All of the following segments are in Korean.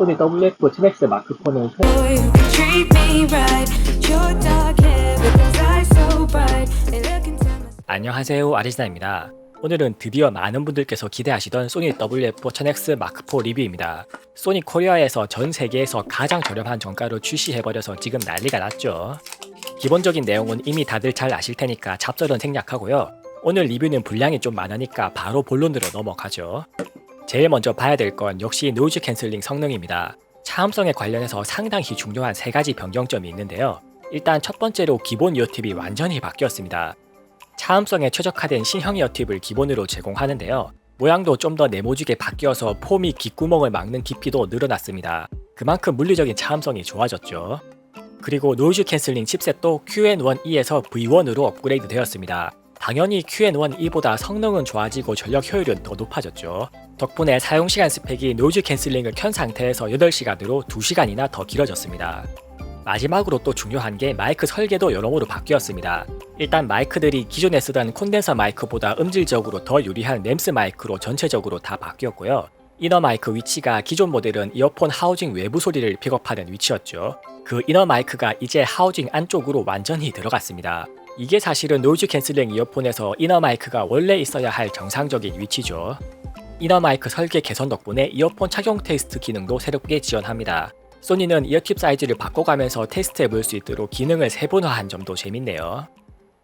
소니 WF-10X 마크4는 Boy, you can treat me right. Your dark hair with those eyes so bright. And look into my 안녕하세요 아리스나입니다. 오늘은 드디어 많은 분들께서 기대하시던 소니 WF-1000X 마크4 리뷰입니다. 소니 코리아에서 전 세계에서 가장 저렴한 정가로 출시해버려서 지금 난리가 났죠. 기본적인 내용은 이미 다들 잘 아실 테니까 잡설은 생략하고요. 오늘 리뷰는 분량이 좀 많으니까 바로 본론으로 넘어가죠. 제일 먼저 봐야 될 건 역시 노이즈 캔슬링 성능입니다. 차음성에 관련해서 상당히 중요한 세 가지 변경점이 있는데요. 일단 첫 번째로 기본 이어팁이 완전히 바뀌었습니다. 차음성에 최적화된 신형 이어팁을 기본으로 제공하는데요. 모양도 좀 더 네모지게 바뀌어서 폼이 귓구멍을 막는 깊이도 늘어났습니다. 그만큼 물리적인 차음성이 좋아졌죠. 그리고 노이즈 캔슬링 칩셋도 QN1E에서 V1으로 업그레이드 되었습니다. 당연히 QN1E보다 성능은 좋아지고 전력 효율은 더 높아졌죠. 덕분에 사용시간 스펙이 노이즈 캔슬링을 켠 상태에서 8시간으로 2시간이나 더 길어졌습니다. 마지막으로 또 중요한 게 마이크 설계도 여러모로 바뀌었습니다. 일단 마이크들이 기존에 쓰던 콘덴서 마이크보다 음질적으로 더 유리한 램스 마이크로 전체적으로 다 바뀌었고요. 이너 마이크 위치가 기존 모델은 이어폰 하우징 외부 소리를 픽업하는 위치였죠. 그 이너 마이크가 이제 하우징 안쪽으로 완전히 들어갔습니다. 이게 사실은 노이즈 캔슬링 이어폰에서 이너 마이크가 원래 있어야 할 정상적인 위치죠. 이너 마이크 설계 개선 덕분에 이어폰 착용 테스트 기능도 새롭게 지원합니다. 소니는 이어팁 사이즈를 바꿔가면서 테스트해 볼 수 있도록 기능을 세분화한 점도 재밌네요.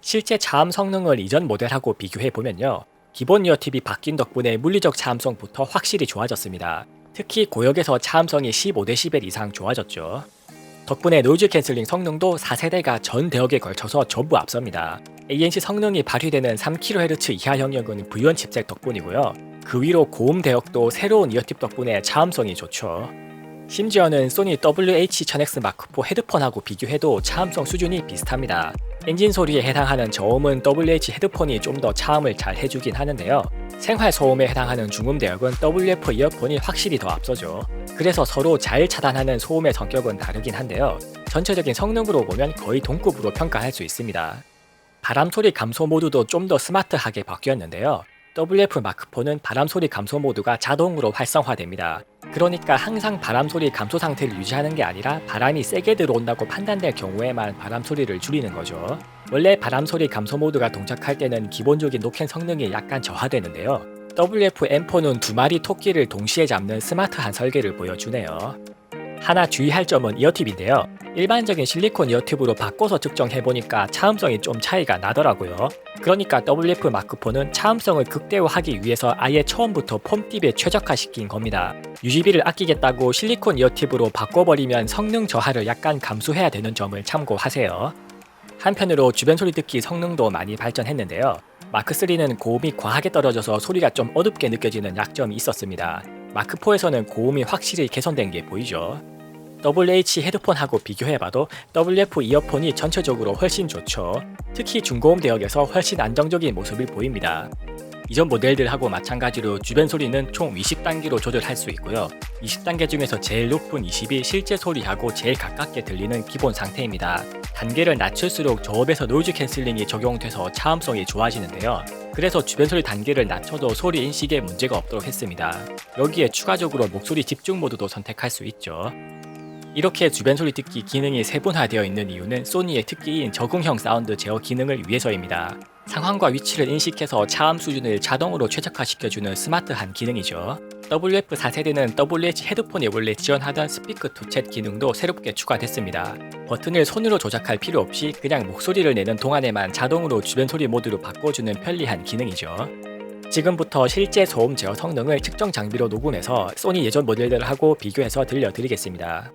실제 차음 성능을 이전 모델하고 비교해 보면요. 기본 이어팁이 바뀐 덕분에 물리적 차음성부터 확실히 좋아졌습니다. 특히 고역에서 차음성이 15dB 이상 좋아졌죠. 덕분에 노이즈 캔슬링 성능도 4세대가 전 대역에 걸쳐서 전부 앞섭니다. ANC 성능이 발휘되는 3kHz 이하 영역은 V1 칩셋 덕분이고요. 그 위로 고음 대역도 새로운 이어팁 덕분에 차음성이 좋죠. 심지어는 소니 WH-1000X 마크4 헤드폰하고 비교해도 차음성 수준이 비슷합니다. 엔진 소리에 해당하는 저음은 WH 헤드폰이 좀 더 차음을 잘 해주긴 하는데요. 생활 소음에 해당하는 중음 대역은 WF 이어폰이 확실히 더 앞서죠. 그래서 서로 잘 차단하는 소음의 성격은 다르긴 한데요. 전체적인 성능으로 보면 거의 동급으로 평가할 수 있습니다. 바람 소리 감소 모드도 좀 더 스마트하게 바뀌었는데요. WF 마크4는 바람 소리 감소 모드가 자동으로 활성화됩니다. 그러니까 항상 바람 소리 감소 상태를 유지하는 게 아니라 바람이 세게 들어온다고 판단될 경우에만 바람 소리를 줄이는 거죠. 원래 바람 소리 감소 모드가 동작할 때는 기본적인 노캔 성능이 약간 저하되는데요. WF M4는 두 마리 토끼를 동시에 잡는 스마트한 설계를 보여주네요. 하나 주의할 점은 이어팁인데요. 일반적인 실리콘 이어팁으로 바꿔서 측정해보니까 차음성이 좀 차이가 나더라고요. 그러니까 WF 마크4는 차음성을 극대화하기 위해서 아예 처음부터 폼팁에 최적화시킨 겁니다. 유지비를 아끼겠다고 실리콘 이어팁으로 바꿔버리면 성능 저하를 약간 감수해야 되는 점을 참고하세요. 한편으로 주변 소리 듣기 성능도 많이 발전했는데요. 마크3는 고음이 과하게 떨어져서 소리가 좀 어둡게 느껴지는 약점이 있었습니다. 마크4에서는 고음이 확실히 개선된 게 보이죠. WH 헤드폰하고 비교해봐도 WF 이어폰이 전체적으로 훨씬 좋죠. 특히 중고음 대역에서 훨씬 안정적인 모습을 보입니다. 이전 모델들하고 마찬가지로 주변 소리는 총 20단계로 조절할 수 있고요. 20단계 중에서 제일 높은 20이 실제 소리하고 제일 가깝게 들리는 기본 상태입니다. 단계를 낮출수록 저업에서 노이즈 캔슬링이 적용돼서 차음성이 좋아지는데요. 그래서 주변 소리 단계를 낮춰도 소리 인식에 문제가 없도록 했습니다. 여기에 추가적으로 목소리 집중 모드도 선택할 수 있죠. 이렇게 주변 소리 듣기 기능이 세분화되어 있는 이유는 소니의 특기인 적응형 사운드 제어 기능을 위해서입니다. 상황과 위치를 인식해서 차음 수준을 자동으로 최적화시켜주는 스마트한 기능이죠. WF4세대는 WH 헤드폰이 원래 지원하던 스피크 투챗 기능도 새롭게 추가됐습니다. 버튼을 손으로 조작할 필요 없이 그냥 목소리를 내는 동안에만 자동으로 주변 소리 모드로 바꿔주는 편리한 기능이죠. 지금부터 실제 소음 제어 성능을 측정 장비로 녹음해서 소니 예전 모델들하고 비교해서 들려드리겠습니다.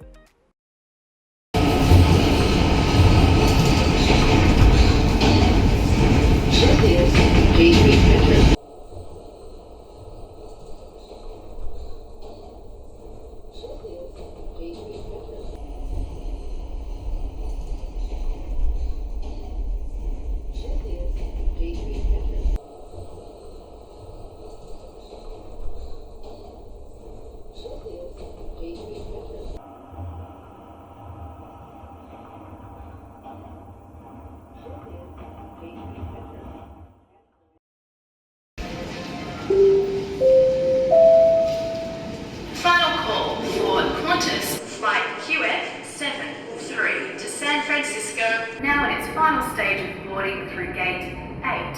Qantas Flight QF743 to San Francisco, now in its final stage of boarding through Gate 8.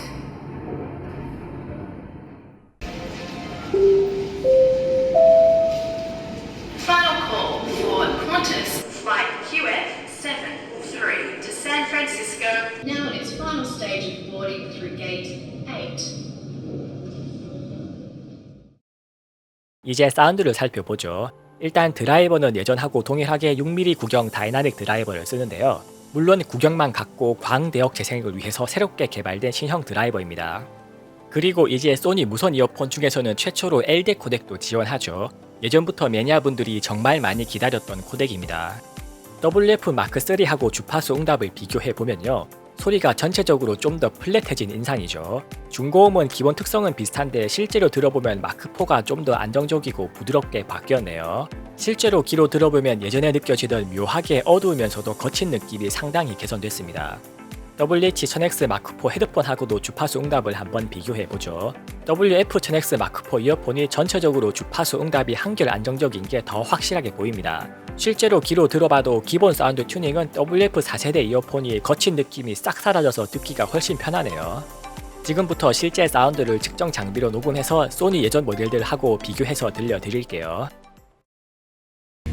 Final call for Qantas Flight QF743 to San Francisco, now in its final stage of boarding through Gate 8. 이제 사운드를 살펴보죠. 일단 드라이버는 예전하고 동일하게 6mm 구경 다이나믹 드라이버를 쓰는데요. 물론 구경만 갖고 광대역 재생을 위해서 새롭게 개발된 신형 드라이버입니다. 그리고 이제 소니 무선 이어폰 중에서는 최초로 LD 코덱도 지원하죠. 예전부터 매니아분들이 정말 많이 기다렸던 코덱입니다. WF 마크 3하고 주파수 응답을 비교해 보면요. 소리가 전체적으로 좀 더 플랫해진 인상이죠. 중고음은 기본 특성은 비슷한데 실제로 들어보면 마크4가 좀 더 안정적이고 부드럽게 바뀌었네요. 실제로 귀로 들어보면 예전에 느껴지던 묘하게 어두우면서도 거친 느낌이 상당히 개선됐습니다. WH-1000X 마크4 헤드폰하고도 주파수 응답을 한번 비교해보죠. WF-1000X 마크4 이어폰이 전체적으로 주파수 응답이 한결 안정적인 게 더 확실하게 보입니다. 실제로 귀로 들어봐도 기본 사운드 튜닝은 WF 4세대 이어폰이 거친 느낌이 싹 사라져서 듣기가 훨씬 편하네요. 지금부터 실제 사운드를 측정 장비로 녹음해서 소니 예전 모델들하고 비교해서 들려드릴게요.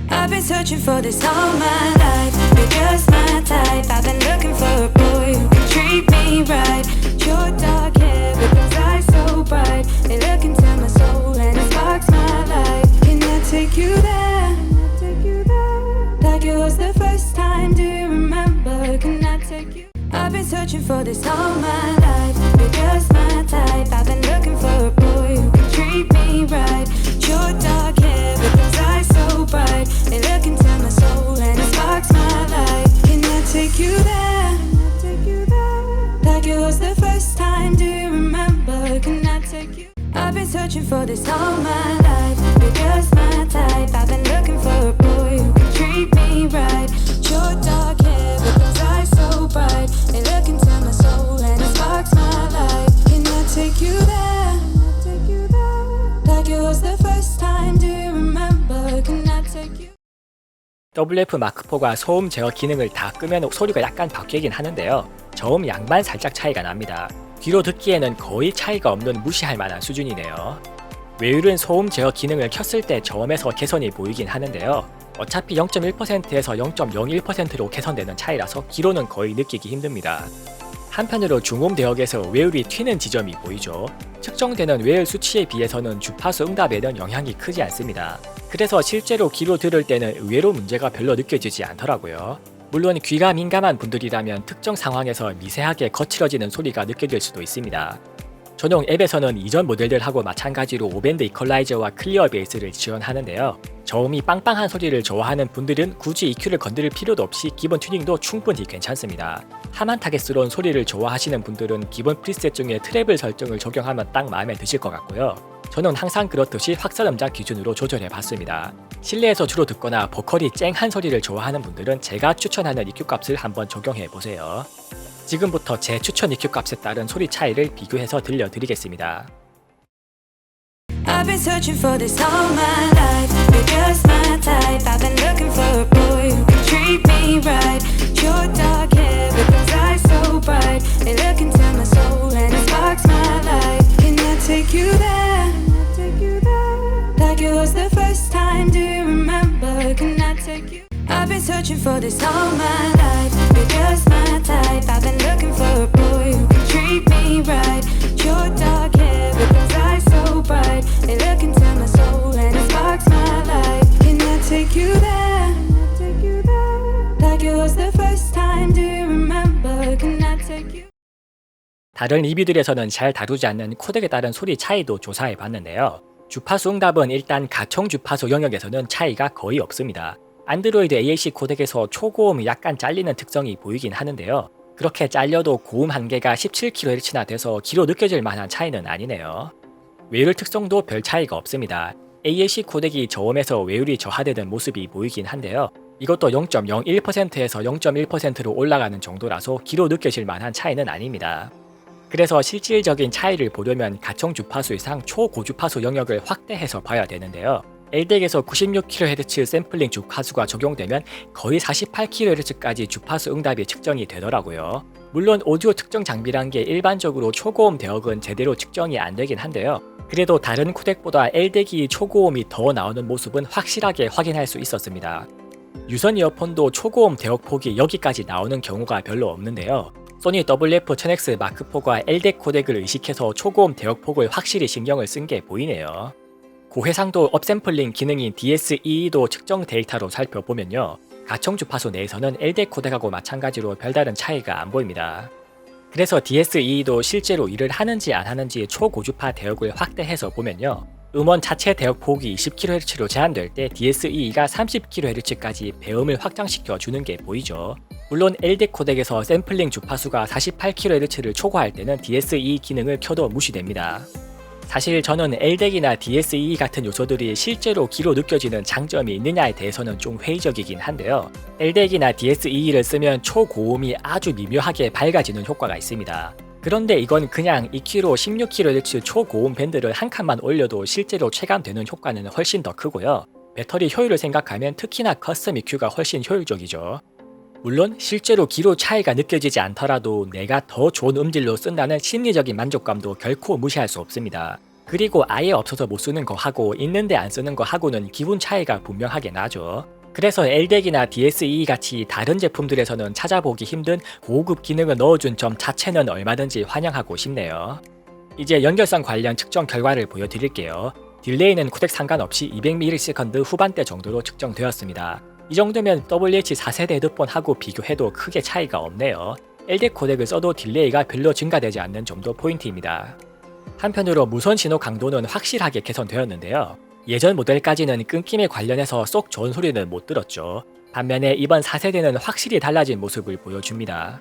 I've been searching for this all my life. Type. I've been looking for a boy who can treat me right. Your dark hair with those eyes so bright. They look into WF 마크4가 소음 제어 기능을 다 끄면 소리가 약간 바뀌긴 하는데요. 저음 양만 살짝 차이가 납니다. 귀로 듣기에는 거의 차이가 없는 무시할 만한 수준이네요. 외율은 소음 제어 기능을 켰을 때 저음에서 개선이 보이긴 하는데요. 어차피 0.1%에서 0.01%로 개선되는 차이라서 귀로는 거의 느끼기 힘듭니다. 한편으로 중음 대역에서 외율이 튀는 지점이 보이죠. 측정되는 외율 수치에 비해서는 주파수 응답에는 영향이 크지 않습니다. 그래서 실제로 귀로 들을 때는 의외로 문제가 별로 느껴지지 않더라고요. 물론 귀가 민감한 분들이라면 특정 상황에서 미세하게 거칠어지는 소리가 느껴질 수도 있습니다. 전용 앱에서는 이전 모델들하고 마찬가지로 오밴드 이퀄라이저와 클리어 베이스를 지원하는데요. 저음이 빵빵한 소리를 좋아하는 분들은 굳이 EQ를 건드릴 필요도 없이 기본 튜닝도 충분히 괜찮습니다. 하만 타겟스러운 소리를 좋아하시는 분들은 기본 프리셋 중에 트래블 설정을 적용하면 딱 마음에 드실 것 같고요. 저는 항상 그렇듯이 확설 음장 기준으로 조절해 봤습니다. 실내에서 주로 듣거나 보컬이 쨍한 소리를 좋아하는 분들은 제가 추천하는 EQ 값을 한번 적용해 보세요. 지금부터 제 추천 EQ 값에 따른 소리 차이를 비교해서 들려드리겠습니다. I've been searching for this all my life. You're just my type. I've been looking for a boy who can treat me right. Your dark hair with those eyes so bright. They look into my soul and it sparks my life. Can I take you there? Like it was the first time. Do you I've been searching for this all my life. You're just my type. I've been looking for a boy who can treat me right. Your dark hair with those eyes so bright. They look into my soul and it sparks my life. Can I take you there? Like it was the first time. Do you remember? Can I take you? 다른 리뷰들에서는 잘 다루지 않는 코덱에 따른 소리 차이도 조사해 봤는데요. 주파수 응답은 일단 가청 주파수 영역에서는 차이가 거의 없습니다. 안드로이드 AAC 코덱에서 초고음이 약간 잘리는 특성이 보이긴 하는데요. 그렇게 잘려도 고음 한계가 17kHz나 돼서 귀로 느껴질 만한 차이는 아니네요. 외율 특성도 별 차이가 없습니다. AAC 코덱이 저음에서 외율이 저하되는 모습이 보이긴 한데요. 이것도 0.01%에서 0.1%로 올라가는 정도라서 귀로 느껴질 만한 차이는 아닙니다. 그래서 실질적인 차이를 보려면 가청 주파수 이상 초고주파수 영역을 확대해서 봐야 되는데요. LDEC에서 96kHz 샘플링 주파수가 적용되면 거의 48kHz까지 주파수 응답이 측정이 되더라고요. 물론 오디오 특정 장비란 게 일반적으로 초고음 대역은 제대로 측정이 안 되긴 한데요. 그래도 다른 코덱보다 LDEC이 초고음이 더 나오는 모습은 확실하게 확인할 수 있었습니다. 유선 이어폰도 초고음 대역 폭이 여기까지 나오는 경우가 별로 없는데요. 소니 WF-1000X 마크4가 LDEC 코덱을 의식해서 초고음 대역 폭을 확실히 신경을 쓴 게 보이네요. 고해상도 업샘플링 기능인 DSE도 측정 데이터로 살펴보면요. 가청 주파수 내에서는 LDA 코덱하고 마찬가지로 별다른 차이가 안 보입니다. 그래서 DSE도 실제로 일을 하는지 안 하는지 초고주파 대역을 확대해서 보면요. 음원 자체 대역 폭이 20kHz로 제한될 때 DSE가 30kHz까지 배음을 확장시켜 주는 게 보이죠. 물론 LD 코덱에서 샘플링 주파수가 48kHz를 초과할 때는 DSE 기능을 켜도 무시됩니다. 사실 저는 LDE나 DSE 같은 요소들이 실제로 귀로 느껴지는 장점이 있느냐에 대해서는 좀 회의적이긴 한데요. LDE나 DSE를 쓰면 초고음이 아주 미묘하게 밝아지는 효과가 있습니다. 그런데 이건 그냥 2kg, 16kHz 초고음 밴드를 한 칸만 올려도 실제로 체감되는 효과는 훨씬 더 크고요. 배터리 효율을 생각하면 특히나 커스텀 EQ가 훨씬 효율적이죠. 물론 실제로 기로 차이가 느껴지지 않더라도 내가 더 좋은 음질로 쓴다는 심리적인 만족감도 결코 무시할 수 없습니다. 그리고 아예 없어서 못 쓰는 거 하고 있는데 안 쓰는 거 하고는 기분 차이가 분명하게 나죠. 그래서 LDE나 DSE 같이 다른 제품들에서는 찾아보기 힘든 고급 기능을 넣어준 점 자체는 얼마든지 환영하고 싶네요. 이제 연결성 관련 측정 결과를 보여드릴게요. 딜레이는 코덱 상관없이 200ms 후반대 정도로 측정되었습니다. 이 정도면 WH 4세대 헤드폰하고 비교해도 크게 차이가 없네요. LD 코덱을 써도 딜레이가 별로 증가되지 않는 점도 포인트입니다. 한편으로 무선 신호 강도는 확실하게 개선되었는데요. 예전 모델까지는 끊김에 관련해서 쏙 좋은 소리는 못 들었죠. 반면에 이번 4세대는 확실히 달라진 모습을 보여줍니다.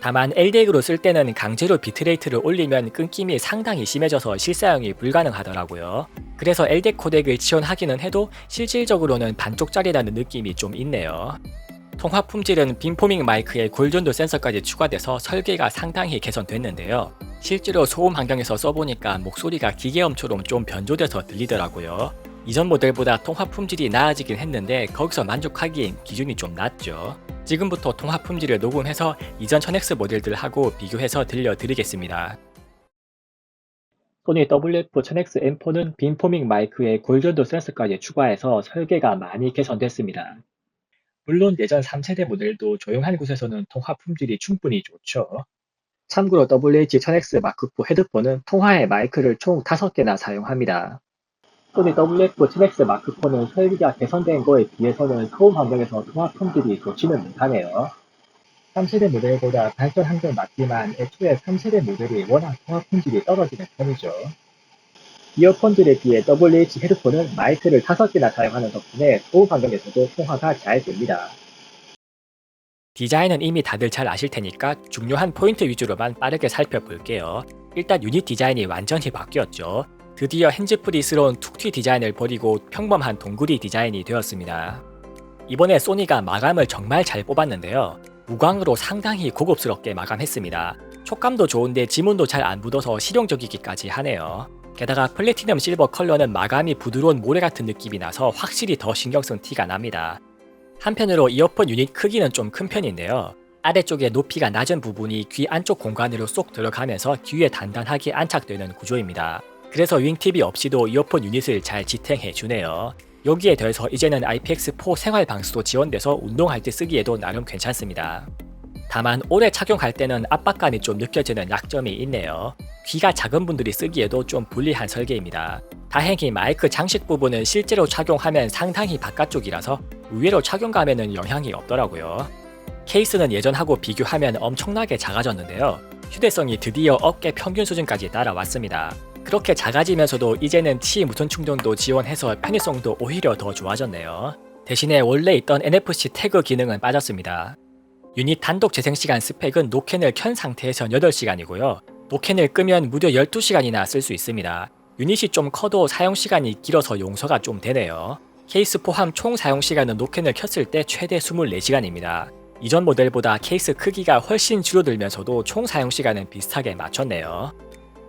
다만 LDA로 쓸 때는 강제로 비트레이트를 올리면 끊김이 상당히 심해져서 실사용이 불가능하더라고요. 그래서 LDAC 코덱을 지원하기는 해도 실질적으로는 반쪽짜리라는 느낌이 좀 있네요. 통화 품질은 빔포밍 마이크에 골전도 센서까지 추가돼서 설계가 상당히 개선됐는데요. 실제로 소음 환경에서 써보니까 목소리가 기계음처럼 좀 변조돼서 들리더라고요. 이전 모델보다 통화 품질이 나아지긴 했는데 거기서 만족하기엔 기준이 좀 낮죠. 지금부터 통화 품질을 녹음해서 이전 1000X 모델들하고 비교해서 들려드리겠습니다. 소니 WF-1000X M4는 빔포밍 마이크에 골전도 센서까지 추가해서 설계가 많이 개선됐습니다. 물론 예전 3세대 모델도 조용한 곳에서는 통화 품질이 충분히 좋죠. 참고로 WH-1000X 마크4 헤드폰은 통화에 마이크를 총 5개나 사용합니다. 소니 WF-1000X 마크4는 설계가 개선된 거에 비해서는 소음 환경에서 통화 품질이 좋지는 못하네요. 3세대 모델보다 발전한 건 맞지만 애초에 3세대 모델이 워낙 통화 품질이 떨어지는 편이죠. 이어폰들에 비해 WH 헤드폰은 마이크를 5개나 사용하는 덕분에 소음 환경에서도 통화가 잘 됩니다. 디자인은 이미 다들 잘 아실 테니까 중요한 포인트 위주로만 빠르게 살펴볼게요. 일단 유닛 디자인이 완전히 바뀌었죠. 드디어 핸즈프리스러운 툭튀 디자인을 버리고 평범한 동구리 디자인이 되었습니다. 이번에 소니가 마감을 정말 잘 뽑았는데요. 무광으로 상당히 고급스럽게 마감했습니다. 촉감도 좋은데 지문도 잘 안 묻어서 실용적이기까지 하네요. 게다가 플래티넘 실버 컬러는 마감이 부드러운 모래 같은 느낌이 나서 확실히 더 신경 쓴 티가 납니다. 한편으로 이어폰 유닛 크기는 좀 큰 편인데요. 아래쪽에 높이가 낮은 부분이 귀 안쪽 공간으로 쏙 들어가면서 귀에 단단하게 안착되는 구조입니다. 그래서 윙팁이 없이도 이어폰 유닛을 잘 지탱해 주네요. 여기에 더해서 이제는 IPX4 생활 방수도 지원돼서 운동할 때 쓰기에도 나름 괜찮습니다. 다만 오래 착용할 때는 압박감이 좀 느껴지는 약점이 있네요. 귀가 작은 분들이 쓰기에도 좀 불리한 설계입니다. 다행히 마이크 장식 부분은 실제로 착용하면 상당히 바깥쪽이라서 의외로 착용감에는 영향이 없더라고요. 케이스는 예전하고 비교하면 엄청나게 작아졌는데요. 휴대성이 드디어 어깨 평균 수준까지 따라왔습니다. 그렇게 작아지면서도 이제는 치 무선 충전도 지원해서 편의성도 오히려 더 좋아졌네요. 대신에 원래 있던 NFC 태그 기능은 빠졌습니다. 유닛 단독 재생 시간 스펙은 노캔을 켠 상태에서 8시간이고요. 노캔을 끄면 무려 12시간이나 쓸 수 있습니다. 유닛이 좀 커도 사용 시간이 길어서 용서가 좀 되네요. 케이스 포함 총 사용 시간은 노캔을 켰을 때 최대 24시간입니다. 이전 모델보다 케이스 크기가 훨씬 줄어들면서도 총 사용 시간은 비슷하게 맞췄네요.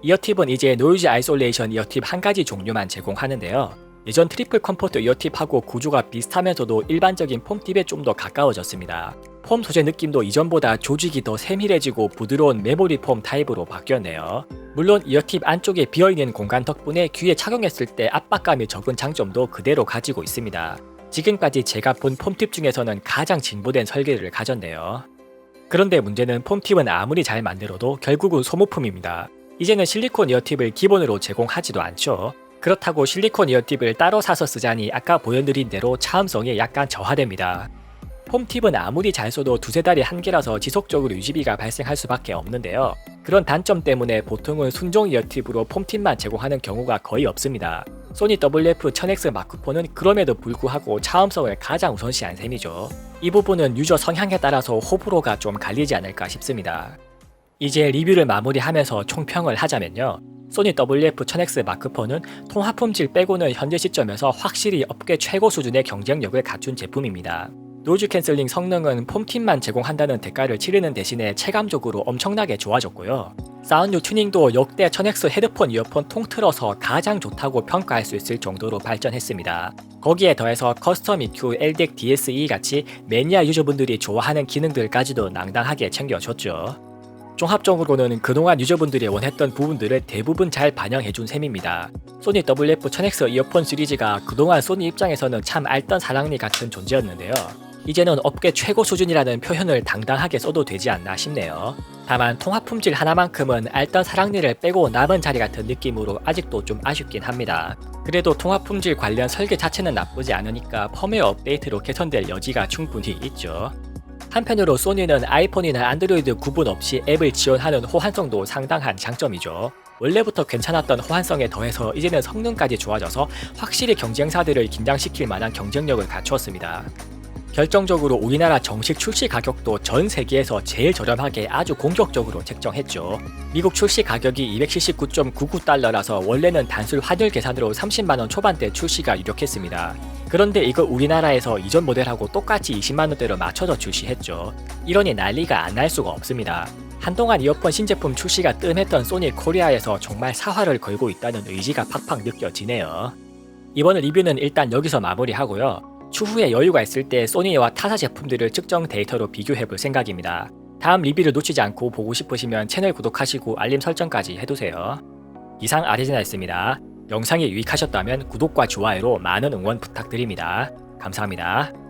이어팁은 이제 노이즈 아이솔레이션 이어팁 한 가지 종류만 제공하는데요. 예전 트리플 컴포트 이어팁하고 구조가 비슷하면서도 일반적인 폼팁에 좀 더 가까워졌습니다. 폼 소재 느낌도 이전보다 조직이 더 세밀해지고 부드러운 메모리 폼 타입으로 바뀌었네요. 물론 이어팁 안쪽에 비어있는 공간 덕분에 귀에 착용했을 때 압박감이 적은 장점도 그대로 가지고 있습니다. 지금까지 제가 본 폼팁 중에서는 가장 진보된 설계를 가졌네요. 그런데 문제는 폼팁은 아무리 잘 만들어도 결국은 소모품입니다. 이제는 실리콘 이어팁을 기본으로 제공하지도 않죠. 그렇다고 실리콘 이어팁을 따로 사서 쓰자니 아까 보여드린 대로 차음성이 약간 저하됩니다. 폼팁은 아무리 잘 써도 두세 달이 한계라서 지속적으로 유지비가 발생할 수밖에 없는데요. 그런 단점 때문에 보통은 순종 이어팁으로 폼팁만 제공하는 경우가 거의 없습니다. 소니 WF-1000X 마크4는 그럼에도 불구하고 차음성을 가장 우선시한 셈이죠. 이 부분은 유저 성향에 따라서 호불호가 좀 갈리지 않을까 싶습니다. 이제 리뷰를 마무리하면서 총평을 하자면요. 소니 WF-1000X 마크4는 통합 품질 빼고는 현재 시점에서 확실히 업계 최고 수준의 경쟁력을 갖춘 제품입니다. 노이즈 캔슬링 성능은 폼팁만 제공한다는 대가를 치르는 대신에 체감적으로 엄청나게 좋아졌고요. 사운드 튜닝도 역대 1000X 헤드폰 이어폰 통틀어서 가장 좋다고 평가할 수 있을 정도로 발전했습니다. 거기에 더해서 커스텀 EQ, LDEC DSE 같이 매니아 유저분들이 좋아하는 기능들까지도 낭당하게 챙겨줬죠. 종합적으로는 그동안 유저분들이 원했던 부분들을 대부분 잘 반영해준 셈입니다. 소니 WF-1000X 이어폰 시리즈가 그동안 소니 입장에서는 참 알던 사랑니 같은 존재였는데요. 이제는 업계 최고 수준이라는 표현을 당당하게 써도 되지 않나 싶네요. 다만 통합 품질 하나만큼은 알던 사랑니를 빼고 남은 자리 같은 느낌으로 아직도 좀 아쉽긴 합니다. 그래도 통합 품질 관련 설계 자체는 나쁘지 않으니까 펌웨어 업데이트로 개선될 여지가 충분히 있죠. 한편으로 소니는 아이폰이나 안드로이드 구분 없이 앱을 지원하는 호환성도 상당한 장점이죠. 원래부터 괜찮았던 호환성에 더해서 이제는 성능까지 좋아져서 확실히 경쟁사들을 긴장시킬 만한 경쟁력을 갖추었습니다. 결정적으로 우리나라 정식 출시 가격도 전 세계에서 제일 저렴하게 아주 공격적으로 책정했죠. 미국 출시 가격이 279.99달러라서 원래는 단순 환율 계산으로 30만원 초반대 출시가 유력했습니다. 그런데 이거 우리나라에서 이전 모델하고 똑같이 20만원대로 맞춰서 출시했죠. 이러니 난리가 안 날 수가 없습니다. 한동안 이어폰 신제품 출시가 뜸했던 소니 코리아에서 정말 사활을 걸고 있다는 의지가 팍팍 느껴지네요. 이번 리뷰는 일단 여기서 마무리하고요. 추후에 여유가 있을 때 소니와 타사 제품들을 측정 데이터로 비교해 볼 생각입니다. 다음 리뷰를 놓치지 않고 보고 싶으시면 채널 구독하시고 알림 설정까지 해두세요. 이상 아리지나였습니다. 영상이 유익하셨다면 구독과 좋아요로 많은 응원 부탁드립니다. 감사합니다.